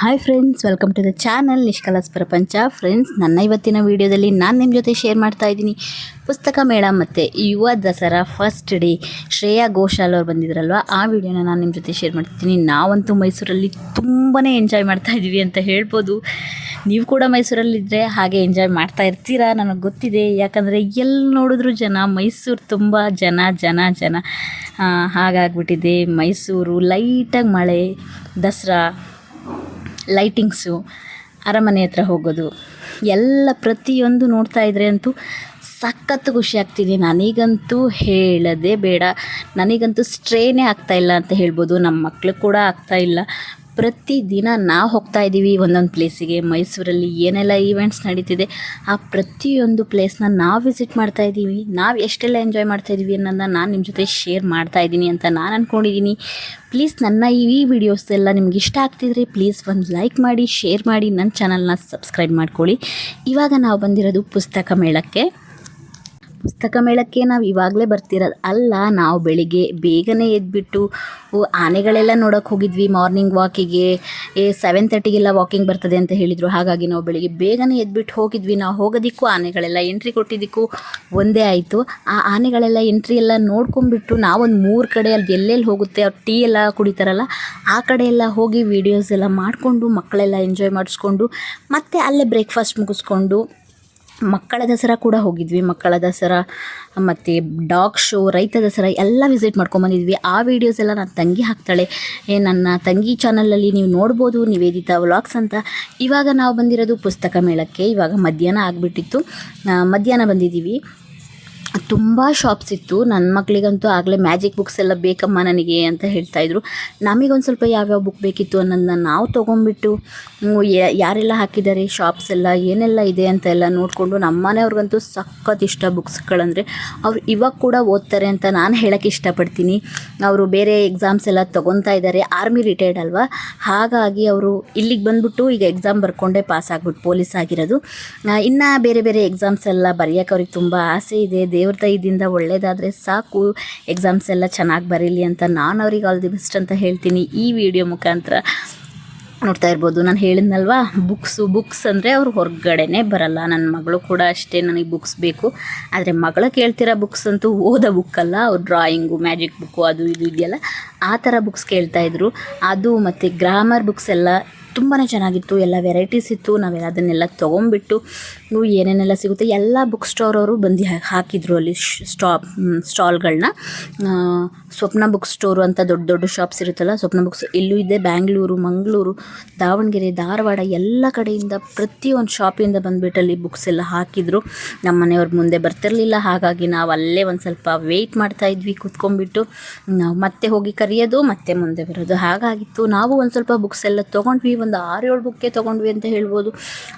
Hi friends welcome to the channel ನಿಷ್ಕಲಸ್ ಪ್ರಪಂಚ friends ನನ್ನ ಇವತ್ತಿನ ವಿಡಿಯೋದಲ್ಲಿ ನಾನು ನಿಮ್ಮ ಜೊತೆ ಶೇರ್ ಮಾಡ್ತಾ ಇದ್ದೀನಿ. ಪುಸ್ತಕ ಮೇಳ ಮತ್ತು ಯುವ ದಸರಾ ಫಸ್ಟ್ ಡೇ ಶ್ರೇಯಾ ಘೋಷಾಲ್ ಅವ್ರು ಬಂದಿದ್ರಲ್ವ? ಆ ವಿಡಿಯೋನ ನಾನು ನಿಮ್ಮ ಜೊತೆ ಶೇರ್ ಮಾಡ್ತೀನಿ ನಾವಂತೂ ಮೈಸೂರಲ್ಲಿ ತುಂಬಾ ಎಂಜಾಯ್ ಮಾಡ್ತಾ ಇದ್ದೀವಿ ಅಂತ ಹೇಳ್ಬೋದು. ನೀವು ಕೂಡ ಮೈಸೂರಲ್ಲಿದ್ದರೆ ಹಾಗೆ ಎಂಜಾಯ್ ಮಾಡ್ತಾ ಇರ್ತೀರಾ ನನಗೆ ಗೊತ್ತಿದೆ. ಯಾಕಂದರೆ ಎಲ್ಲಿ ನೋಡಿದ್ರು ಜನ, ಮೈಸೂರು ತುಂಬ ಜನ ಜನ ಜನ. ಹಾಗಾಗ್ಬಿಟ್ಟಿದೆ ಮೈಸೂರು. ಲೈಟಾಗಿ ಮಳೆ, ದಸರಾ. ಲೈಟಿಂಗ್ಸು ಅರಮನೆ ಹತ್ರ ಹೋಗೋದು, ಎಲ್ಲ ಪ್ರತಿಯೊಂದು ನೋಡ್ತಾ ಇದ್ರೆ ಅಂತೂ ಸಖತ್ತು ಖುಷಿ ಆಗ್ತಿದೆ. ನನಗಂತೂ ಹೇಳದೆ ಬೇಡ. ನನಗಂತೂ ಸ್ಟ್ರೇನೇ ಆಗ್ತಾ ಇಲ್ಲ ಅಂತ ಹೇಳ್ಬೋದು. ನಮ್ಮ ಮಕ್ಕಳು ಕೂಡ ಆಗ್ತಾ ಇಲ್ಲ. ಪ್ರತಿದಿನ ನಾವು ಹೋಗ್ತಾ ಇದ್ದೀವಿ ಒಂದೊಂದು ಪ್ಲೇಸಿಗೆ ಮೈಸೂರಲ್ಲಿ ಏನೆಲ್ಲ ಈವೆಂಟ್ಸ್ ನಡೀತಿದೆ, ಆ ಪ್ರತಿಯೊಂದು ಪ್ಲೇಸ್ನ ನಾವು ವಿಸಿಟ್ ಮಾಡ್ತಾ ಇದ್ದೀವಿ. ನಾವು ಎಷ್ಟೆಲ್ಲ ಎಂಜಾಯ್ ಮಾಡ್ತಾ ಇದ್ದೀವಿ ಅನ್ನೋದನ್ನ ನಾನು ನಿಮ್ಮ ಜೊತೆ ಶೇರ್ ಮಾಡ್ತಾ ಇದ್ದೀನಿ ಅಂತ ನಾನು ಅಂದ್ಕೊಂಡಿದ್ದೀನಿ ಪ್ಲೀಸ್ ನನ್ನ ಈ ವಿಡಿಯೋಸ್ ಎಲ್ಲ ನಿಮ್ಗೆ ಇಷ್ಟ ಆಗ್ತಿದ್ರೆ ಪ್ಲೀಸ್ ಒಂದು ಲೈಕ್ ಮಾಡಿ ಶೇರ್ ಮಾಡಿ ನನ್ನ ಚಾನಲ್ನ ಸಬ್ಸ್ಕ್ರೈಬ್ ಮಾಡ್ಕೊಳ್ಳಿ. ಇವಾಗ ನಾವು ಬಂದಿರೋದು ಪುಸ್ತಕ ಮೇಳಕ್ಕೆ. ಪುಸ್ತಕ ಮೇಳಕ್ಕೆ ನಾವು ಇವಾಗಲೇ ಬರ್ತಿರೋದು ಅಲ್ಲ, ನಾವು ಬೆಳಿಗ್ಗೆ ಬೇಗನೆ ಎದ್ಬಿಟ್ಟು ಆನೆಗಳೆಲ್ಲ ನೋಡೋಕೆ ಹೋಗಿದ್ವಿ ಮಾರ್ನಿಂಗ್ ವಾಕಿಗೆ ಸೆವೆನ್ ತರ್ಟಿಗೆಲ್ಲ ವಾಕಿಂಗ್ ಬರ್ತದೆ ಅಂತ ಹೇಳಿದರು. ಹಾಗಾಗಿ ನಾವು ಬೆಳಿಗ್ಗೆ ಬೇಗನೆ ಎದ್ಬಿಟ್ಟು ಹೋಗಿದ್ವಿ. ನಾವು ಹೋಗೋದಿಕ್ಕೂ ಆನೆಗಳೆಲ್ಲ ಎಂಟ್ರಿ ಕೊಟ್ಟಿದ್ದಕ್ಕೂ ಒಂದೇ ಆಯಿತು. ಆ ಆನೆಗಳೆಲ್ಲ ಎಂಟ್ರಿ ಎಲ್ಲ ನೋಡ್ಕೊಂಡ್ಬಿಟ್ಟು ನಾವೊಂದು ಮೂರು ಕಡೆ ಅಲ್ಲಿ ಎಲ್ಲೆಲ್ಲಿ ಹೋಗುತ್ತೆ, ಅವ್ರು ಟೀ ಎಲ್ಲ ಕುಡಿತಾರಲ್ಲ, ಆ ಕಡೆ ಎಲ್ಲ ಹೋಗಿ ವೀಡಿಯೋಸ್ ಎಲ್ಲ ಮಾಡಿಕೊಂಡು ಮಕ್ಕಳೆಲ್ಲ ಎಂಜಾಯ್ ಮಾಡಿಸ್ಕೊಂಡು ಮತ್ತೆ ಅಲ್ಲೇ ಬ್ರೇಕ್ಫಾಸ್ಟ್ ಮುಗಿಸ್ಕೊಂಡು ಮಕ್ಕಳ ದಸರಾ ಕೂಡ ಹೋಗಿದ್ವಿ. ಮಕ್ಕಳ ದಸರಾ, ಮತ್ತು ಡಾಗ್ ಶೋ, ರೈತ ದಸರಾ ಎಲ್ಲ ವಿಸಿಟ್ ಮಾಡ್ಕೊಂಬಂದಿದ್ವಿ ಆ ವೀಡಿಯೋಸ್ ಎಲ್ಲ ನನ್ನ ತಂಗಿ ಹಾಕ್ತಾಳೆ. ಏ, ನನ್ನ ತಂಗಿ ಚಾನಲಲ್ಲಿ ನೀವು ನೋಡ್ಬೋದು, ನಿವೇದಿತಾ ವ್ಲಾಗ್ಸ್ ಅಂತ. ಇವಾಗ ನಾವು ಬಂದಿರೋದು ಪುಸ್ತಕ ಮೇಳಕ್ಕೆ. ಇವಾಗ ಮಧ್ಯಾಹ್ನ ಆಗಿಬಿಟ್ಟಿತ್ತು. ಮಧ್ಯಾಹ್ನ ಬಂದಿದ್ದೀವಿ. ತುಂಬ ಶಾಪ್ಸ್ ಇತ್ತು. ನನ್ನ ಮಕ್ಕಳಿಗಂತೂ ಆಗಲೇ ಮ್ಯಾಜಿಕ್ ಬುಕ್ಸ್ ಎಲ್ಲ ಬೇಕಮ್ಮ ನನಗೆ ಅಂತ ಹೇಳ್ತಾ ಹೇಳ್ತಾಯಿದ್ರು ನಮಗೊಂದು ಸ್ವಲ್ಪ ಯಾವ್ಯಾವ ಬುಕ್ ಬೇಕಿತ್ತು ಅನ್ನೋದನ್ನ ನಾವು ತೊಗೊಂಡ್ಬಿಟ್ಟು ಹ್ಮ್, ಯಾರೆಲ್ಲ ಹಾಕಿದ್ದಾರೆ ಶಾಪ್ಸ್ ಎಲ್ಲ ಏನೆಲ್ಲ ಇದೆ ಅಂತ ಎಲ್ಲ ನೋಡಿಕೊಂಡು ನಮ್ಮನೆಯವ್ರಿಗಂತೂ ಸಖತ್ ಇಷ್ಟ ಬುಕ್ಸ್ಗಳಂದರೆ ಅವ್ರು ಇವಾಗ ಕೂಡ ಓದ್ತಾರೆ ಅಂತ ನಾನು ಹೇಳೋಕ್ಕೆ ಇಷ್ಟಪಡ್ತೀನಿ. ಅವರು ಬೇರೆ ಎಕ್ಸಾಮ್ಸ್ ಎಲ್ಲ ತೊಗೊತಾ ಇದ್ದಾರೆ ಆರ್ಮಿ ರಿಟೈರ್ಡ್ ಅಲ್ವಾ? ಹಾಗಾಗಿ ಅವರು ಇಲ್ಲಿಗೆ ಬಂದುಬಿಟ್ಟು ಈಗ ಎಕ್ಸಾಮ್ ಬರ್ಕೊಂಡೇ ಪಾಸ್ ಆಗ್ಬಿಟ್ಟು ಪೊಲೀಸ್ ಆಗಿರೋದು. ಇನ್ನು ಬೇರೆ ಬೇರೆ ಎಕ್ಸಾಮ್ಸ್ ಎಲ್ಲ ಬರೆಯೋಕೆ ಅವ್ರಿಗೆ ತುಂಬ ಆಸೆ ಇದೆ. ದೇವ್ರ ದಯದಿಂದ ಒಳ್ಳೆಯದಾದರೆ ಸಾಕು. ಎಕ್ಸಾಮ್ಸ್ ಎಲ್ಲ ಚೆನ್ನಾಗಿ ಬರೀಲಿ ಅಂತ ನಾನು ಅವ್ರಿಗೆ ಆಲ್ ದಿ ಬೆಸ್ಟ್ ಅಂತ ಹೇಳ್ತೀನಿ. ಈ ವಿಡಿಯೋ ಮುಖಾಂತರ ನೋಡ್ತಾ ಇರ್ಬೋದು. ನಾನು ಹೇಳಿದ್ನಲ್ವಾ ಬುಕ್ಸು ಬುಕ್ಸ್ ಅಂದರೆ ಅವ್ರು ಹೊರಗಡೆನೇ ಬರಲ್ಲ. ನನ್ನ ಮಗಳು ಕೂಡ ಅಷ್ಟೇ ನನಗೆ ಬುಕ್ಸ್ ಬೇಕು. ಆದರೆ ಮಗಳ ಕೇಳ್ತಿರೋ ಬುಕ್ಸ್ ಅಂತೂ ಓದೋ ಬುಕ್ ಅಲ್ಲ. ಅವ್ರು ಡ್ರಾಯಿಂಗು ಮ್ಯಾಜಿಕ್ ಬುಕ್ಕು ಅದು ಇದು ಇದೆಯಲ್ಲ, ಆ ಥರ ಬುಕ್ಸ್ ಕೇಳ್ತಾಯಿದ್ರು ಅದು ಮತ್ತು ಗ್ರಾಮರ್ ಬುಕ್ಸ್ ಎಲ್ಲ ತುಂಬಾ ಚೆನ್ನಾಗಿತ್ತು. ಎಲ್ಲ ವೆರೈಟೀಸ್ ಇತ್ತು. ನಾವೆಲ್ಲ ಅದನ್ನೆಲ್ಲ ತೊಗೊಂಬಿಟ್ಟು ಏನೇನೆಲ್ಲ ಸಿಗುತ್ತೆ? ಎಲ್ಲ ಬುಕ್ ಸ್ಟೋರ್ ಅವರು ಬಂದು ಹಾಕಿದ್ರು ಅಲ್ಲಿ ಸ್ಟಾಪ್ ಸ್ಟಾಲ್ಗಳನ್ನ ಸ್ವಪ್ನ ಬುಕ್ ಸ್ಟೋರು ಅಂತ ದೊಡ್ಡ ದೊಡ್ಡ ಶಾಪ್ಸ್ ಇರುತ್ತಲ್ಲ, ಸ್ವಪ್ನ ಬುಕ್ಸ್ ಇಲ್ಲೂ ಇದೆ. ಬ್ಯಾಂಗ್ಳೂರು, ಮಂಗಳೂರು, ದಾವಣಗೆರೆ, ಧಾರವಾಡ ಎಲ್ಲ ಕಡೆಯಿಂದ ಪ್ರತಿಯೊಂದು ಶಾಪಿಂದ ಬಂದುಬಿಟ್ಟು ಅಲ್ಲಿ ಬುಕ್ಸ್ ಎಲ್ಲ ಹಾಕಿದ್ರು. ನಮ್ಮ ಮನೆಯವ್ರ ಮುಂದೆ ಬರ್ತಿರಲಿಲ್ಲ, ಹಾಗಾಗಿ ನಾವು ಅಲ್ಲೇ ಒಂದು ಸ್ವಲ್ಪ ವೆಯ್ಟ್ ಮಾಡ್ತಾ ಇದ್ವಿ, ಕೂತ್ಕೊಂಡ್ಬಿಟ್ಟು. ನಾವು ಮತ್ತೆ ಹೋಗಿ ಕರೆಯೋದು, ಮತ್ತೆ ಮುಂದೆ ಬರೋದು. ಹಾಗಾಗಿತ್ತು. ನಾವು ಒಂದು ಸ್ವಲ್ಪ ಬುಕ್ಸ್ ಎಲ್ಲ ತೊಗೊಂಡ್ವಿ, ಒಂದು ಆರು ಏಳು ಬುಕ್ಕೆ ತೊಗೊಂಡ್ವಿ ಅಂತ ಹೇಳ್ಬೋದು.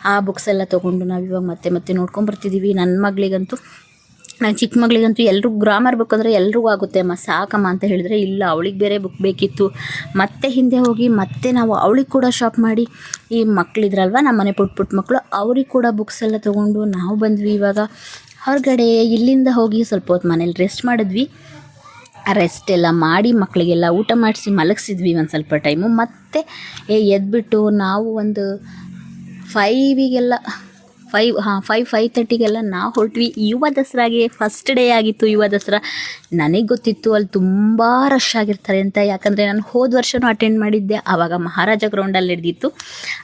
ಆ ಬುಕ್ಸ್ ಎಲ್ಲ ತೊಗೊಂಡು ನಾವು ಇವಾಗ ಮತ್ತೆ ಮತ್ತೆ ನೋಡ್ಕೊಂಬರ್ತಿದ್ದೀವಿ ನನ್ನ ಮಗಳಿಗಂತೂ ನನ್ನ ಚಿಕ್ಕ ಮಗಳಿಗಂತೂ ಎಲ್ರಿಗೂ ಗ್ರಾಮರ್ ಬುಕ್ ಅಂದರೆ ಎಲ್ರಿಗೂ ಆಗುತ್ತೆ. ಅಮ್ಮ, ಸಾಕಮ್ಮ ಅಂತ ಹೇಳಿದ್ರೆ, ಇಲ್ಲ, ಅವಳಿಗೆ ಬೇರೆ ಬುಕ್ ಬೇಕಿತ್ತು. ಮತ್ತೆ ಹಿಂದೆ ಹೋಗಿ ಮತ್ತೆ ನಾವು ಅವಳಿಗೆ ಕೂಡ ಶಾಪ್ ಮಾಡಿ, ಈ ಮಕ್ಕಳಿದ್ರಲ್ವ ನಮ್ಮ ಮನೆ ಪುಟ್ಟ ಪುಟ್ಟ ಮಕ್ಕಳು ಅವ್ರಿಗೆ ಕೂಡ ಬುಕ್ಸ್ ಎಲ್ಲ ತೊಗೊಂಡು ನಾವು ಬಂದ್ವಿ ಇವಾಗ. ಹೊರಗಡೆ ಇಲ್ಲಿಂದ ಹೋಗಿ ಸ್ವಲ್ಪ ಹೊತ್ತು ಮನೇಲಿ ರೆಸ್ಟ್ ಮಾಡಿದ್ವಿ. ರೆಸ್ಟ್ ಎಲ್ಲ ಮಾಡಿ ಮಕ್ಕಳಿಗೆಲ್ಲ ಊಟ ಮಾಡಿಸಿ ಮಲಗಿಸಿದ್ವಿ ಒಂದು ಸ್ವಲ್ಪ ಟೈಮು ಮತ್ತೆ ಎದ್ಬಿಟ್ಟು ನಾವು ಒಂದು ಫೈವಿಗೆಲ್ಲ ಫೈವ್ ಹಾಂ ಫೈವ್ ಫೈವ್ ತರ್ಟಿಗೆಲ್ಲ ನಾವು ಹೊರಟ್ವಿ. ಯುವ ದಸರಾಗೆ ಫಸ್ಟ್ ಡೇ ಆಗಿತ್ತು ಯುವ ದಸರಾ. ನನಗೆ ಗೊತ್ತಿತ್ತು ಅಲ್ಲಿ ತುಂಬ ರಶ್ ಆಗಿರ್ತಾರೆ ಅಂತ. ಯಾಕಂದರೆ ನಾನು ಹೋದ ವರ್ಷವೂ ಅಟೆಂಡ್ ಮಾಡಿದ್ದೆ. ಆವಾಗ ಮಹಾರಾಜ ಗ್ರೌಂಡಲ್ಲಿ ನಡೆದಿತ್ತು.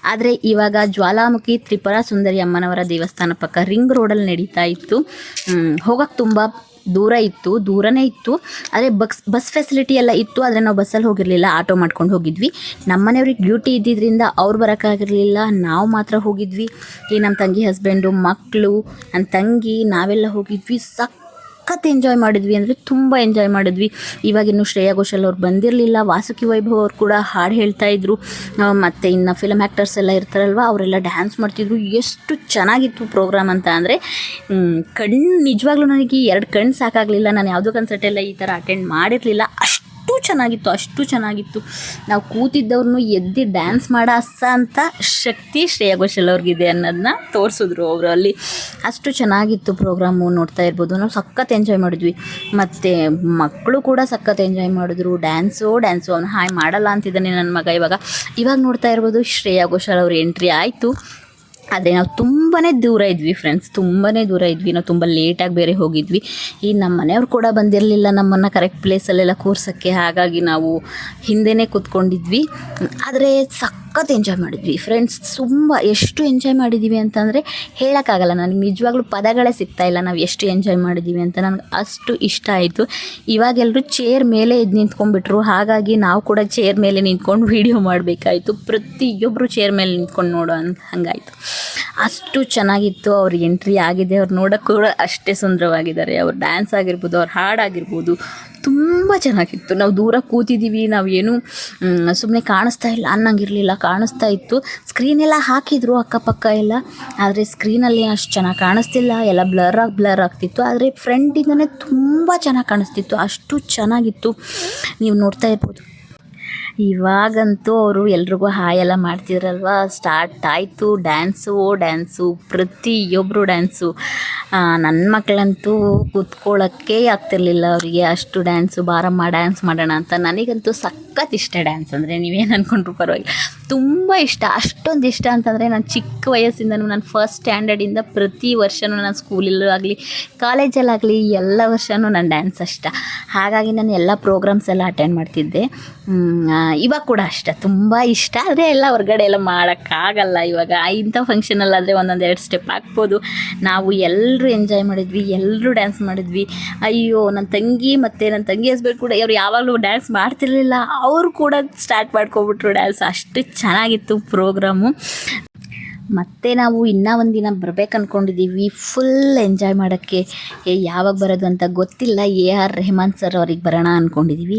ಆದರೆ ಇವಾಗ ಜ್ವಾಲಾಮುಖಿ ತ್ರಿಪುರ ಸುಂದರಿ ಅಮ್ಮನವರ ದೇವಸ್ಥಾನ ಪಕ್ಕ ರಿಂಗ್ ರೋಡಲ್ಲಿ ನಡೀತಾ ಇತ್ತು. ಹೋಗೋಕ್ಕೆ ತುಂಬ ದೂರ ಇತ್ತು, ದೂರನೇ ಇತ್ತು. ಆದರೆ ಬಸ್ ಬಸ್ ಫೆಸಿಲಿಟಿ ಎಲ್ಲ ಇತ್ತು, ಆದರೆ ನಾವು ಬಸ್ಸಲ್ಲಿ ಹೋಗಿರಲಿಲ್ಲ, ಆಟೋ ಮಾಡ್ಕೊಂಡು ಹೋಗಿದ್ವಿ. ನಮ್ಮ ಮನೆಯವ್ರಿಗೆ ಡ್ಯೂಟಿ ಇದ್ದಿದ್ದರಿಂದ ಅವ್ರು ಬರೋಕ್ಕಾಗಿರಲಿಲ್ಲ, ನಾವು ಮಾತ್ರ ಹೋಗಿದ್ವಿ. ಈ ನಮ್ಮ ತಂಗಿ ಹಸ್ಬೆಂಡು ಮಕ್ಕಳು ನನ್ನ ತಂಗಿ, ನಾವೆಲ್ಲ ಹೋಗಿದ್ವಿ. ಸಖತ್ ಎಂಜಾಯ್ ಮಾಡಿದ್ವಿ ಅಂದರೆ ತುಂಬ ಎಂಜಾಯ್ ಮಾಡಿದ್ವಿ. ಇವಾಗಿನ್ನು ಶ್ರೇಯಾ ಘೋಷಲ್ ಅವ್ರು ಬಂದಿರಲಿಲ್ಲ. ವಾಸುಕಿ ವೈಭವ್ ಅವ್ರು ಕೂಡ ಹಾಡು ಹೇಳ್ತಾ ಇದ್ರು. ಮತ್ತು ಇನ್ನು ಫಿಲಮ್ ಆ್ಯಕ್ಟರ್ಸ್ ಎಲ್ಲ ಇರ್ತಾರಲ್ವ, ಅವರೆಲ್ಲ ಡ್ಯಾನ್ಸ್ ಮಾಡ್ತಿದ್ರು. ಎಷ್ಟು ಚೆನ್ನಾಗಿತ್ತು ಪ್ರೋಗ್ರಾಮ್ ಅಂತ ಅಂದರೆ ಕಣ್ಣು ನಿಜವಾಗ್ಲೂ ನನಗೆ ಎರಡು ಕಣ್ಣು ಸಾಕಾಗಲಿಲ್ಲ. ನಾನು ಯಾವುದೋ ಕನ್ಸರ್ಟ್ ಎಲ್ಲ ಈ ಥರ ಅಟೆಂಡ್ ಮಾಡಿರಲಿಲ್ಲ. ಅಷ್ಟು ಚೆನ್ನಾಗಿತ್ತು, ಅಷ್ಟು ಚೆನ್ನಾಗಿತ್ತು. ನಾವು ಕೂತಿದ್ದವ್ರನ್ನೂ ಎದ್ದು ಡ್ಯಾನ್ಸ್ ಮಾಡೋ ಅಂತ ಶಕ್ತಿ ಶ್ರೇಯಾ ಘೋಷಲ್ ಅವ್ರಿಗಿದೆ ಅನ್ನೋದನ್ನ ತೋರಿಸಿದ್ರು ಅವರು ಅಲ್ಲಿ. ಅಷ್ಟು ಚೆನ್ನಾಗಿತ್ತು ಪ್ರೋಗ್ರಾಮು ನೋಡ್ತಾ ಇರ್ಬೋದು. ನಾವು ಸಖತ್ ಎಂಜಾಯ್ ಮಾಡಿದ್ವಿ. ಮತ್ತು ಮಕ್ಕಳು ಕೂಡ ಸಖತ್ ಎಂಜಾಯ್ ಮಾಡಿದ್ರು. ಡ್ಯಾನ್ಸು ಡ್ಯಾನ್ಸು ಅವ್ನು ಹಾಯ್ ಮಾಡಲ್ಲ ಅಂತಿದ್ದಾನೆ ನನ್ನ ಮಗ ಇವಾಗ. ಇವಾಗ ನೋಡ್ತಾ ಇರ್ಬೋದು ಶ್ರೇಯಾ ಘೋಷಾಲ್ ಅವ್ರ ಎಂಟ್ರಿ ಆಯಿತು. ಆದರೆ ನಾವು ತುಂಬಾ ದೂರ ಇದ್ವಿ ಫ್ರೆಂಡ್ಸ್ ತುಂಬಾ ದೂರ ಇದ್ವಿ. ನಾವು ತುಂಬ ಲೇಟಾಗಿ ಬೇರೆ ಹೋಗಿದ್ವಿ. ಈ ನಮ್ಮ ಮನೆಯವ್ರು ಕೂಡ ಬಂದಿರಲಿಲ್ಲ ನಮ್ಮನ್ನು ಕರೆಕ್ಟ್ ಪ್ಲೇಸಲ್ಲೆಲ್ಲ ಕೂರ್ಸೋಕ್ಕೆ. ಹಾಗಾಗಿ ನಾವು ಹಿಂದೆನೇ ಕೂತ್ಕೊಂಡಿದ್ವಿ. ಆದರೆ ಸಖತ್ ಎಂಜಾಯ್ ಮಾಡಿದ್ವಿ. ಫ್ರೆಂಡ್ಸ್ ತುಂಬ ಎಷ್ಟು ಎಂಜಾಯ್ ಮಾಡಿದ್ದೀವಿ ಅಂತಂದರೆ ಹೇಳೋಕ್ಕಾಗಲ್ಲ. ನನಗೆ ನಿಜವಾಗ್ಲೂ ಪದಗಳೇ ಸಿಗ್ತಾ ಇಲ್ಲ. ನಾವು ಎಷ್ಟು ಎಂಜಾಯ್ ಮಾಡಿದ್ದೀವಿ ಅಂತ ನನಗೆ ಅಷ್ಟು ಇಷ್ಟ ಆಯಿತು. ಇವಾಗೆಲ್ಲರೂ ಚೇರ್ ಮೇಲೆ ಎದ್ದು ನಿಂತ್ಕೊಂಡ್ಬಿಟ್ರು. ಹಾಗಾಗಿ ನಾವು ಕೂಡ ಚೇರ್ ಮೇಲೆ ನಿಂತ್ಕೊಂಡು ವೀಡಿಯೋ ಮಾಡಬೇಕಾಯಿತು. ಪ್ರತಿಯೊಬ್ಬರು ಚೇರ್ ಮೇಲೆ ನಿಂತ್ಕೊಂಡು ನೋಡೋ ಅಂತ ಹಂಗಾಯಿತು. ಅಷ್ಟು ಚೆನ್ನಾಗಿತ್ತು. ಅವ್ರ ಎಂಟ್ರಿ ಆಗಿದೆ. ಅವ್ರು ನೋಡೋಕ್ಕೂ ಕೂಡ ಅಷ್ಟೇ ಸುಂದರವಾಗಿದ್ದಾರೆ. ಅವ್ರ ಡ್ಯಾನ್ಸ್ ಆಗಿರ್ಬೋದು, ಅವ್ರ ಹಾಡಾಗಿರ್ಬೋದು ತುಂಬ ಚೆನ್ನಾಗಿತ್ತು. ನಾವು ದೂರ ಕೂತಿದ್ದೀವಿ ನಾವು ಏನು ಸುಮ್ಮನೆ ಕಾಣಿಸ್ತಾ ಇಲ್ಲ ಅನ್ನಂಗಿರಲಿಲ್ಲ, ಕಾಣಿಸ್ತಾ ಇತ್ತು. ಸ್ಕ್ರೀನ್ ಎಲ್ಲ ಹಾಕಿದ್ರು ಅಕ್ಕಪಕ್ಕ ಎಲ್ಲ, ಆದರೆ ಸ್ಕ್ರೀನಲ್ಲಿ ಅಷ್ಟು ಚೆನ್ನಾಗಿ ಕಾಣಿಸ್ತಿಲ್ಲ, ಎಲ್ಲ ಬ್ಲರ್ ಆಗಿ ಬ್ಲರ್ ಆಗ್ತಿತ್ತು. ಆದರೆ ಫ್ರೆಂಡಿಂದನೇ ತುಂಬ ಚೆನ್ನಾಗಿ ಕಾಣಿಸ್ತಿತ್ತು, ಅಷ್ಟು ಚೆನ್ನಾಗಿತ್ತು. ನೀವು ನೋಡ್ತಾ ಇರ್ಬೋದು. ಇವಾಗಂತೂ ಅವರು ಎಲ್ರಿಗೂ ಹಾಯ್ ಎಲ್ಲ ಮಾಡ್ತಿದ್ರಲ್ವ? ಸ್ಟಾರ್ಟ್ ಆಯಿತು. ಡ್ಯಾನ್ಸು ಡ್ಯಾನ್ಸು ಪ್ರತಿಯೊಬ್ಬರು ಡ್ಯಾನ್ಸು ನನ್ನ ಮಕ್ಕಳಂತೂ ಕೂತ್ಕೊಳ್ಳೋಕ್ಕೆ ಆಗ್ತಿರ್ಲಿಲ್ಲ ಅವರಿಗೆ. ಅಷ್ಟು ಡ್ಯಾನ್ಸು ಬಾರಮ್ಮ ಡ್ಯಾನ್ಸ್ ಮಾಡೋಣ ಅಂತ. ನನಗಂತೂ ಸಖತ್ ಇಷ್ಟ ಡ್ಯಾನ್ಸ್ ಅಂದರೆ ನೀವೇನು ಅಂದ್ಕೊಂಡ್ರು ಪರವಾಗಿಲ್ಲ. ತುಂಬ ಇಷ್ಟ. ಅಷ್ಟೊಂದು ಇಷ್ಟ ಅಂತಂದರೆ ನಾನು ಚಿಕ್ಕ ವಯಸ್ಸಿಂದನೂ ನಾನು ಫಸ್ಟ್ ಸ್ಟ್ಯಾಂಡರ್ಡಿಂದ ಪ್ರತಿ ವರ್ಷವೂ ನಾನು ಸ್ಕೂಲಲ್ಲೂ ಆಗಲಿ ಕಾಲೇಜಲ್ಲಾಗಲಿ ಎಲ್ಲ ವರ್ಷವೂ ನಾನು ಡ್ಯಾನ್ಸ್ ಅಷ್ಟ. ಹಾಗಾಗಿ ನಾನು ಎಲ್ಲ ಪ್ರೋಗ್ರಾಮ್ಸ್ ಎಲ್ಲ ಅಟೆಂಡ್ ಮಾಡ್ತಿದ್ದೆ. ಇವಾಗ ಕೂಡ ಅಷ್ಟ. ತುಂಬ ಇಷ್ಟ. ಆದರೆ ಎಲ್ಲ ಹೊರಗಡೆ ಎಲ್ಲ ಮಾಡೋಕ್ಕಾಗಲ್ಲ ಇವಾಗ. ಇಂಥ ಫಂಕ್ಷನಲ್ಲಾದರೆ ಒಂದೊಂದು ಎರಡು ಸ್ಟೆಪ್ ಹಾಕ್ಬೋದು. ನಾವು ಎಲ್ಲರೂ ಎಂಜಾಯ್ ಮಾಡಿದ್ವಿ ಎಲ್ಲರೂ ಡ್ಯಾನ್ಸ್ ಮಾಡಿದ್ವಿ. ಅಯ್ಯೋ ನನ್ನ ತಂಗಿ ಮತ್ತು ನನ್ನ ತಂಗಿ ಹಸ್ಬೆಂಡ್ ಕೂಡ ಅವ್ರು ಯಾವಾಗಲೂ ಡ್ಯಾನ್ಸ್ ಮಾಡ್ತಿರ್ಲಿಲ್ಲ. ಅವರು ಕೂಡ ಸ್ಟಾರ್ಟ್ ಮಾಡ್ಕೊಬಿಟ್ರು ಡ್ಯಾನ್ಸ್ ಅಷ್ಟು ಚೆನ್ನಾಗಿತ್ತು ಪ್ರೋಗ್ರಾಮು. ಮತ್ತೆ ನಾವು ಇನ್ನೂ ಒಂದಿನ ಬರ್ಬೇಕು ಅಂದ್ಕೊಂಡಿದ್ದೀವಿ ಫುಲ್ ಎಂಜಾಯ್ ಮಾಡೋಕ್ಕೆ. ಏ, ಯಾವಾಗ ಬರೋದು ಅಂತ ಗೊತ್ತಿಲ್ಲ. ಎ ಆರ್ ರೆಹಮಾನ್ ಸರ್ ಅವ್ರಿಗೆ ಬರೋಣ ಅಂದ್ಕೊಂಡಿದ್ದೀವಿ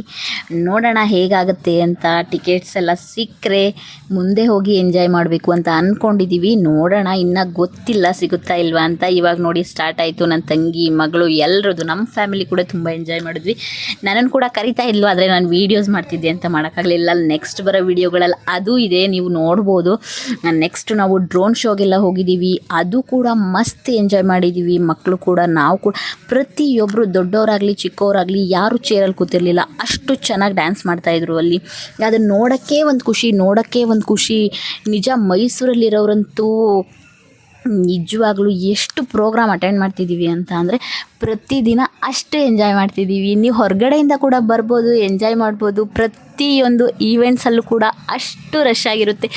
ನೋಡೋಣ ಹೇಗಾಗುತ್ತೆ ಅಂತ ಟಿಕೆಟ್ಸ್ ಎಲ್ಲ ಸಿಕ್ಕರೆ ಮುಂದೆ ಹೋಗಿ ಎಂಜಾಯ್ ಮಾಡಬೇಕು ಅಂತ ಅಂದ್ಕೊಂಡಿದ್ದೀವಿ ನೋಡೋಣ, ಇನ್ನೂ ಗೊತ್ತಿಲ್ಲ ಸಿಗುತ್ತಾ ಇಲ್ವಾ ಅಂತ. ಇವಾಗ ನೋಡಿ ಸ್ಟಾರ್ಟ್ ಆಯಿತು. ನನ್ನ ತಂಗಿ, ಮಗಳು ಎಲ್ಲರದು ನಮ್ಮ ಫ್ಯಾಮಿಲಿ ಕೂಡ ತುಂಬ ಎಂಜಾಯ್ ಮಾಡಿದ್ವಿ. ನನ್ನನ್ನು ಕೂಡ ಕರಿತಾ ಇಲ್ವ, ಆದರೆ ನಾನು ವೀಡಿಯೋಸ್ ಮಾಡ್ತಿದ್ದೆ ಅಂತ ಮಾಡೋಕ್ಕಾಗಲಿಲ್ಲ. ನೆಕ್ಸ್ಟ್ ಬರೋ ವೀಡಿಯೋಗಳಲ್ಲಿ ಅದು ಇದೆ. ನೀವು ನೋಡ್ಬೋದು. ನೆಕ್ಸ್ಟ್ ನಾವು ಡ್ರೋನ್ ಶೋಗೆಲ್ಲ ಹೋಗಿದ್ದೀವಿ. ಅದು ಕೂಡ ಮಸ್ತ್ ಎಂಜಾಯ್ ಮಾಡಿದ್ದೀವಿ. ಮಕ್ಕಳು ಕೂಡ, ನಾವು ಕೂಡ. ಪ್ರತಿಯೊಬ್ಬರು ದೊಡ್ಡವರಾಗಲಿ, ಚಿಕ್ಕವರಾಗಲಿ, ಯಾರು ಚೇರಲ್ಲಿ ಕೂತಿರ್ಲಿಲ್ಲ. ಅಷ್ಟು ಚೆನ್ನಾಗಿ ಡ್ಯಾನ್ಸ್ ಮಾಡ್ತಾಯಿದ್ರು ಅಲ್ಲಿ. ಅದನ್ನು ನೋಡೋಕ್ಕೆ ಒಂದು ಖುಷಿ, ನೋಡೋಕ್ಕೆ ಒಂದು ಖುಷಿ. ನಿಜ ಮೈಸೂರಲ್ಲಿರೋರಂತೂ ನಿಜವಾಗ್ಲೂ ಎಷ್ಟು ಪ್ರೋಗ್ರಾಮ್ ಅಟೆಂಡ್ ಮಾಡ್ತಿದ್ದೀವಿ ಅಂತ ಅಂದರೆ ಪ್ರತಿದಿನ ಅಷ್ಟು ಎಂಜಾಯ್ ಮಾಡ್ತಿದ್ದೀವಿ ನೀವು ಹೊರಗಡೆಯಿಂದ ಕೂಡ ಬರ್ಬೋದು ಎಂಜಾಯ್ ಮಾಡ್ಬೋದು. ಪ್ರತಿಯೊಂದು ಈವೆಂಟ್ಸಲ್ಲೂ ಕೂಡ ಅಷ್ಟು ರಶ್ ಆಗಿರುತ್ತೆ.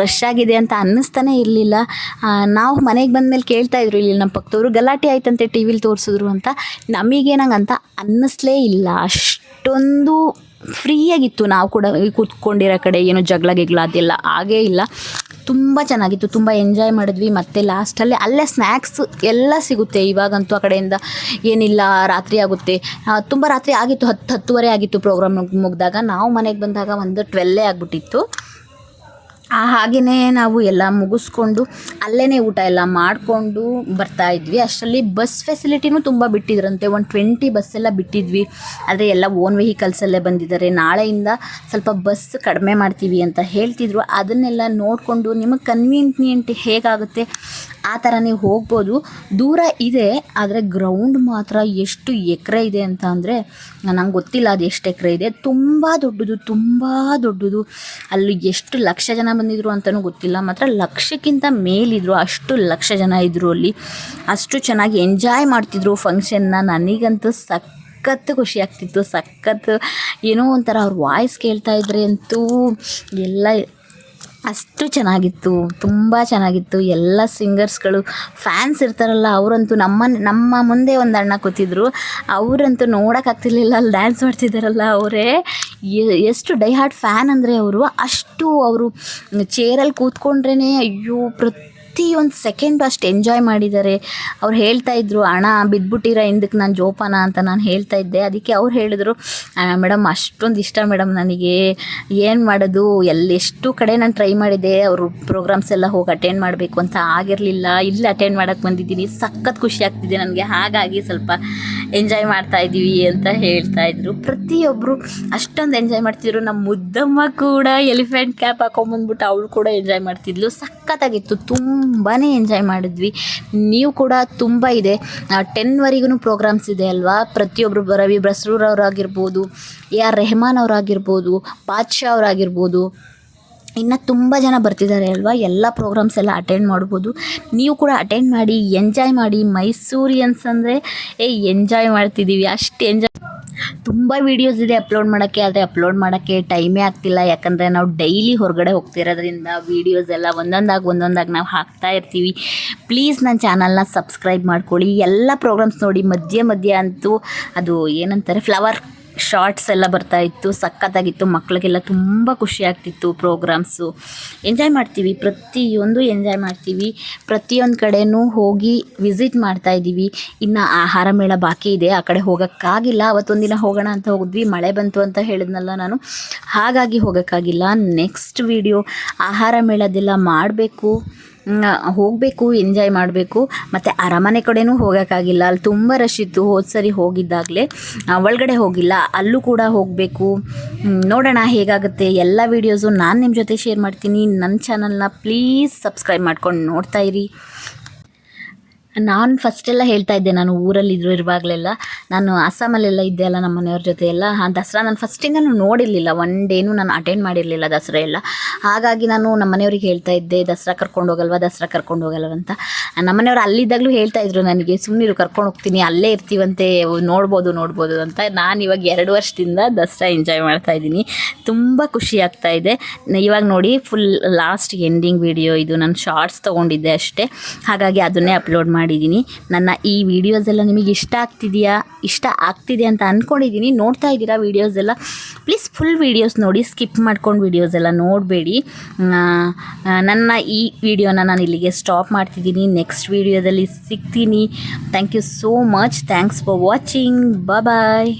ರಶ್ ಆಗಿದೆ ಅಂತ ಅನ್ನಿಸ್ತಾನೆ ಇರಲಿಲ್ಲ. ನಾವು ಮನೆಗೆ ಬಂದಮೇಲೆ ಕೇಳ್ತಾ ಇದ್ರು, ಇಲ್ಲಿ ನಮ್ಮ ಪಕ್ಕದವರು ಗಲಾಟೆ ಆಯ್ತಂತೆ ಟಿ ವಿಲಿ ತೋರಿಸಿದ್ರು ಅಂತ. ನಮಗೇನಂಗಂತ ಅನ್ನಿಸ್ಲೇ ಇಲ್ಲ. ಅಷ್ಟೊಂದು ಫ್ರೀಯಾಗಿತ್ತು ನಾವು ಕೂಡ ಕೂತ್ಕೊಂಡಿರೋ ಕಡೆ, ಏನೋ ಜಗಳ ಗಿಗ್ಳ ಅದೆಲ್ಲ ಆಗೇ ಇಲ್ಲ. ತುಂಬ ಚೆನ್ನಾಗಿತ್ತು, ತುಂಬ ಎಂಜಾಯ್ ಮಾಡಿದ್ವಿ. ಮತ್ತು ಲಾಸ್ಟಲ್ಲಿ ಅಲ್ಲೇ ಸ್ನ್ಯಾಕ್ಸ್ ಎಲ್ಲ ಸಿಗುತ್ತೆ. ಇವಾಗಂತೂ ಆ ಕಡೆಯಿಂದ ಏನಿಲ್ಲ, ರಾತ್ರಿ ಆಗುತ್ತೆ. ತುಂಬ ರಾತ್ರಿ ಆಗಿತ್ತು, ಹತ್ತು ಹತ್ತುವರೆ ಆಗಿತ್ತು ಪ್ರೋಗ್ರಾಮ್ ಮುಗಿದಾಗ. ನಾವು ಮನೆಗೆ ಬಂದಾಗ ಒಂದು ಟ್ವೆಲ್ಲೇ ಆಗಿಬಿಟ್ಟಿತ್ತು. ಆ ಹಾಗೆಯೇ ನಾವು ಎಲ್ಲ ಮುಗಿಸ್ಕೊಂಡು ಅಲ್ಲೇ ಊಟ ಎಲ್ಲ ಮಾಡಿಕೊಂಡು ಬರ್ತಾ ಇದ್ವಿ. ಅಷ್ಟರಲ್ಲಿ ಬಸ್ ಫೆಸಿಲಿಟಿನೂ ತುಂಬ ಬಿಟ್ಟಿದ್ರಂತೆ. ಒಂದು ಟ್ವೆಂಟಿ ಬಸ್ ಎಲ್ಲ ಬಿಟ್ಟಿದ್ವಿ. ಆದರೆ ಎಲ್ಲ ಓನ್ ವೆಹಿಕಲ್ಸಲ್ಲೇ ಬಂದಿದ್ದಾರೆ. ನಾಳೆಯಿಂದ ಸ್ವಲ್ಪ ಬಸ್ ಕಡಿಮೆ ಮಾಡ್ತೀವಿ ಅಂತ ಹೇಳ್ತಿದ್ರು. ಅದನ್ನೆಲ್ಲ ನೋಡಿಕೊಂಡು ನಿಮಗೆ ಕನ್ವೀನಿಯಂಟ್ ಹೇಗಾಗುತ್ತೆ ಆ ಥರ ನೀವು ಹೋಗ್ಬೋದು. ದೂರ ಇದೆ, ಆದರೆ ಗ್ರೌಂಡ್ ಮಾತ್ರ ಎಷ್ಟು ಎಕರೆ ಇದೆ ಅಂತ ಅಂದರೆ ನಂಗೆ ಗೊತ್ತಿಲ್ಲ. ಅದು ಎಷ್ಟು ಎಕರೆ ಇದೆ. ತುಂಬ ದೊಡ್ಡದು ತುಂಬ ದೊಡ್ಡದು. ಅಲ್ಲಿ ಎಷ್ಟು ಲಕ್ಷ ಜನ ಬಂದಿದ್ರು ಅಂತಲೂ ಗೊತ್ತಿಲ್ಲ. ಮಾತ್ರ ಲಕ್ಷಕ್ಕಿಂತ ಮೇಲಿದ್ರು, ಅಷ್ಟು ಲಕ್ಷ ಜನ ಇದ್ದರು ಅಲ್ಲಿ. ಅಷ್ಟು ಚೆನ್ನಾಗಿ ಎಂಜಾಯ್ ಮಾಡ್ತಿದ್ರು ಫಂಕ್ಷನ್ನ ನನಗಂತೂ ಸಖತ್ತು ಖುಷಿ ಆಗ್ತಿತ್ತು. ಸಖತ್ತು ಏನೋ ಒಂಥರ ಅವ್ರ ವಾಯ್ಸ್ ಕೇಳ್ತಾ ಇದ್ರೆ ಅಂತೂ ಎಲ್ಲ ಅಷ್ಟು ಚೆನ್ನಾಗಿತ್ತು, ತುಂಬ ಚೆನ್ನಾಗಿತ್ತು. ಎಲ್ಲ ಸಿಂಗರ್ಸ್ಗಳು, ಫ್ಯಾನ್ಸ್ ಇರ್ತಾರಲ್ಲ, ಅವರಂತೂ ನಮ್ಮ ನಮ್ಮ ಮುಂದೆ ಒಂದು ಅಣ್ಣ ಕೂತಿದ್ರು. ಅವರಂತೂ ನೋಡೋಕ್ಕಾಗ್ತಿರ್ಲಿಲ್ಲ ಅಲ್ಲಿ ಡ್ಯಾನ್ಸ್ ಮಾಡ್ತಿದ್ದಾರಲ್ಲ ಅವರೇ. ಎಷ್ಟು ಡೈ ಹಾರ್ಟ್ ಫ್ಯಾನ್ ಅಂದರೆ ಅವರು. ಅಷ್ಟು ಅವರು ಚೇರಲ್ಲಿ ಕೂತ್ಕೊಂಡ್ರೇ ಅಯ್ಯೋ, ಪ್ರತಿ ಪ್ರತಿಯೊಂದು ಸೆಕೆಂಡು ಅಷ್ಟು ಎಂಜಾಯ್ ಮಾಡಿದ್ದಾರೆ ಅವ್ರು ಹೇಳ್ತಾ ಇದ್ರು, ಅಣ್ಣ ಬಿದ್ದುಬಿಟ್ಟಿರ ಹಿಂದಕ್ಕೆ ನಾನು ಜೋಪಾನ ಅಂತ ನಾನು ಹೇಳ್ತಾ ಇದ್ದೆ. ಅದಕ್ಕೆ ಅವ್ರು ಹೇಳಿದ್ರು ಮೇಡಮ್ ಅಷ್ಟೊಂದು ಇಷ್ಟ ಮೇಡಮ್ ನನಗೆ. ಏನು ಮಾಡೋದು? ಎಲ್ಲೆಷ್ಟು ಕಡೆ ನಾನು ಟ್ರೈ ಮಾಡಿದೆ. ಅವರು ಪ್ರೋಗ್ರಾಮ್ಸ್ ಎಲ್ಲ ಹೋಗಿ ಅಟೆಂಡ್ ಮಾಡಬೇಕು ಅಂತ ಆಗಿರಲಿಲ್ಲ. ಇಲ್ಲಿ ಅಟೆಂಡ್ ಮಾಡೋಕ್ಕೆ ಬಂದಿದ್ದೀನಿ. ಸಖತ್ ಖುಷಿ ಆಗ್ತಿದೆ ನನಗೆ. ಹಾಗಾಗಿ ಸ್ವಲ್ಪ ಎಂಜಾಯ್ ಮಾಡ್ತಾ ಇದ್ದೀವಿ ಅಂತ ಹೇಳ್ತಾ ಇದ್ರು. ಪ್ರತಿಯೊಬ್ಬರು ಅಷ್ಟೊಂದು ಎಂಜಾಯ್ ಮಾಡ್ತಿದ್ರು. ನಮ್ಮ ಮುದ್ದಮ್ಮ ಕೂಡ ಎಲಿಫೆಂಟ್ ಕ್ಯಾಪ್ ಹಾಕೊಂಬಂದ್ಬಿಟ್ಟು ಅವಳು ಕೂಡ ಎಂಜಾಯ್ ಮಾಡ್ತಿದ್ಲು. ಸಖತ್ತಾಗಿತ್ತು. ತುಂಬಾ ಎಂಜಾಯ್ ಮಾಡಿದ್ವಿ. ನೀವು ಕೂಡ ತುಂಬ ಇದೆ. ಟೆನ್ವರೆಗೂ ಪ್ರೋಗ್ರಾಮ್ಸ್ ಇದೆ ಅಲ್ವಾ? ಪ್ರತಿಯೊಬ್ಬರು ರವಿ ಬಸ್ರೂರವರಾಗಿರ್ಬೋದು ಎ ಆರ್ ರೆಹಮಾನ್ ಅವರಾಗಿರ್ಬೋದು, ಬಾದ್ಶಾ ಅವರಾಗಿರ್ಬೋದು, ಇನ್ನು ತುಂಬ ಜನ ಬರ್ತಿದ್ದಾರೆ ಅಲ್ವಾ? ಎಲ್ಲ ಪ್ರೋಗ್ರಾಮ್ಸ್ ಎಲ್ಲ ಅಟೆಂಡ್ ಮಾಡ್ಬೋದು. ನೀವು ಕೂಡ ಅಟೆಂಡ್ ಮಾಡಿ ಎಂಜಾಯ್ ಮಾಡಿ, ಮೈಸೂರಿಯನ್ಸ್ ಅಂದರೆ, ಏ ಎಂಜಾಯ್ ಮಾಡ್ತಿದ್ದೀವಿ ಅಷ್ಟು ಎಂಜಾಯ್ ತುಂಬ ವೀಡಿಯೋಸ್ ಇದೆ ಅಪ್ಲೋಡ್ ಮಾಡೋಕ್ಕೆ, ಆದರೆ ಅಪ್ಲೋಡ್ ಮಾಡೋಕ್ಕೆ ಟೈಮೇ ಆಗ್ತಿಲ್ಲ. ಯಾಕಂದರೆ ನಾವು ಡೈಲಿ ಹೊರಗಡೆ ಹೋಗ್ತಿರೋದ್ರಿಂದ ವೀಡಿಯೋಸ್ ಎಲ್ಲ ಒಂದೊಂದಾಗಿ ಒಂದೊಂದಾಗಿ ನಾವು ಹಾಕ್ತಾ ಇರ್ತೀವಿ. ಪ್ಲೀಸ್ ನನ್ನ ಚಾನಲ್ನ ಸಬ್ಸ್ಕ್ರೈಬ್ ಮಾಡ್ಕೊಳ್ಳಿ. ಎಲ್ಲ ಪ್ರೋಗ್ರಾಮ್ಸ್ ನೋಡಿ, ಮಧ್ಯೆ ಮಧ್ಯೆ ಅಂತೂ ಅದು ಏನಂತಾರೆ ಫ್ಲವರ್ ಶಾರ್ಟ್ಸ್ ಎಲ್ಲ ಬರ್ತಾ ಇತ್ತು, ಸಖತ್ತಾಗಿತ್ತು ಮಕ್ಕಳಿಗೆಲ್ಲ ತುಂಬ ಖುಷಿ ಆಗ್ತಿತ್ತು ಪ್ರೋಗ್ರಾಮ್ಸು ಎಂಜಾಯ್ ಮಾಡ್ತೀವಿ, ಪ್ರತಿಯೊಂದು ಎಂಜಾಯ್ ಮಾಡ್ತೀವಿ. ಪ್ರತಿಯೊಂದು ಕಡೆನೂ ಹೋಗಿ ವಿಸಿಟ್ ಮಾಡ್ತಾ ಇದ್ದೀವಿ. ಇನ್ನು ಆಹಾರ ಮೇಳ ಬಾಕಿ ಇದೆ, ಆ ಕಡೆ ಹೋಗೋಕ್ಕಾಗಿಲ್ಲ. ಅವತ್ತೊಂದಿನ ಹೋಗೋಣ ಅಂತ ಹೋಗಿದ್ವಿ, ಮಳೆ ಬಂತು ಅಂತ ಹೇಳಿದ್ನಲ್ಲ ನಾನು. ಹಾಗಾಗಿ ಹೋಗೋಕ್ಕಾಗಿಲ್ಲ. ನೆಕ್ಸ್ಟ್ ವಿಡಿಯೋ ಆಹಾರ ಮೇಳದೆಲ್ಲ ಮಾಡಬೇಕು. ಹೋಗಬೇಕು ಎಂಜಾಯ್ ಮಾಡಬೇಕು. ಮತ್ತು ಅರಮನೆ ಕಡೆನೂ ಹೋಗೋಕ್ಕಾಗಿಲ್ಲ. ಅಲ್ಲಿ ತುಂಬ ರಶ್ ಇತ್ತು. ಹೋದ ಸರಿ ಹೋಗಿದ್ದಾಗಲೇ. ಒಳಗಡೆ ಹೋಗಿಲ್ಲ. ಅಲ್ಲೂ ಕೂಡ ಹೋಗಬೇಕು. ನೋಡೋಣ ಹೇಗಾಗುತ್ತೆ. ಎಲ್ಲ ವೀಡಿಯೋಸು ನಾನು ನಿಮ್ಮ ಜೊತೆ ಶೇರ್ ಮಾಡ್ತೀನಿ. ನನ್ನ ಚಾನಲ್ನ ಪ್ಲೀಸ್ ಸಬ್ಸ್ಕ್ರೈಬ್ ಮಾಡ್ಕೊಂಡು ನೋಡ್ತಾ ಇರಿ. ನಾನು ಫಸ್ಟೆಲ್ಲ ಹೇಳ್ತಾ ಇದ್ದೆ, ನಾನು ಊರಲ್ಲಿದ್ರು ಇರುವಾಗಲೆಲ್ಲ. ನಾನು ಅಸ್ಸಾಮಲ್ಲೆಲ್ಲ ಇದ್ದೆ ಅಲ್ಲ ನಮ್ಮ ಮನೆಯವ್ರ ಜೊತೆ ಎಲ್ಲ ದಸರಾ ನಾನು ಫಸ್ಟಿಂದನೂ ನೋಡಿರಲಿಲ್ಲ. ಒನ್ ಡೇನು ನಾನು ಅಟೆಂಡ್ ಮಾಡಿರಲಿಲ್ಲ ದಸರಾ ಎಲ್ಲ. ಹಾಗಾಗಿ ನಾನು ನಮ್ಮ ಮನೆಯವ್ರಿಗೆ ಹೇಳ್ತಾ ಇದ್ದೆ, ದಸರಾ ಕರ್ಕೊಂಡು ಹೋಗಲ್ವಾ? ದಸರಾ ಕರ್ಕೊಂಡು ಹೋಗಲ್ವ? ಅಂತ. ನಮ್ಮ ಮನೆಯವ್ರು ಅಲ್ಲಿದ್ದಾಗಲೂ ಹೇಳ್ತಾ ಇದ್ರು ನನಗೆ ಸುಮ್ಮನಿರು ಕರ್ಕೊಂಡು ಹೋಗ್ತೀನಿ. ಅಲ್ಲೇ ಇರ್ತೀವಂತೆ. ನೋಡ್ಬೋದು ನೋಡ್ಬೋದು ಅಂತ. ನಾನು ಇವಾಗ ಎರಡು ವರ್ಷದಿಂದ ದಸರಾ ಎಂಜಾಯ್ ಮಾಡ್ತಾ ಇದ್ದೀನಿ. ತುಂಬ ಖುಷಿ ಆಗ್ತಾ ಇದೆ. ಇವಾಗ ನೋಡಿ ಫುಲ್ ಲಾಸ್ಟ್ ಎಂಡಿಂಗ್ ವಿಡಿಯೋ ಇದು ನಾನು ಶಾರ್ಟ್ಸ್ ತೊಗೊಂಡಿದ್ದೆ ಅಷ್ಟೇ. ಹಾಗಾಗಿ ಅದನ್ನೇ ಅಪ್ಲೋಡ್ ಮಾಡಿದ್ದೀನಿ. ನನ್ನ ಈ ವಿಡಿಯೋಸ್ ಎಲ್ಲ ನಿಮಗೆ ಇಷ್ಟ ಆಗ್ತಿದೆಯಾ? ಇಷ್ಟ ಆಗ್ತಿದೆ ಅಂತ ಅಂದ್ಕೊಂಡಿದ್ದೀನಿ ನೋಡ್ತಾ ಇದ್ದೀರಾ ವೀಡಿಯೋಸ್ ಎಲ್ಲ? ಪ್ಲೀಸ್ ಫುಲ್ ವೀಡಿಯೋಸ್ ನೋಡಿ ಸ್ಕಿಪ್ ಮಾಡ್ಕೊಂಡು ವೀಡಿಯೋಸ್ ಎಲ್ಲ ನೋಡಬೇಡಿ. ನನ್ನ ಈ ವಿಡಿಯೋನ ನಾನು ಇಲ್ಲಿಗೆ ಸ್ಟಾಪ್ ಮಾಡ್ತಿದ್ದೀನಿ. ನೆಕ್ಸ್ಟ್ ವಿಡಿಯೋದಲ್ಲಿ ಸಿಗ್ತೀನಿ. Thank you so much thanks for watching bye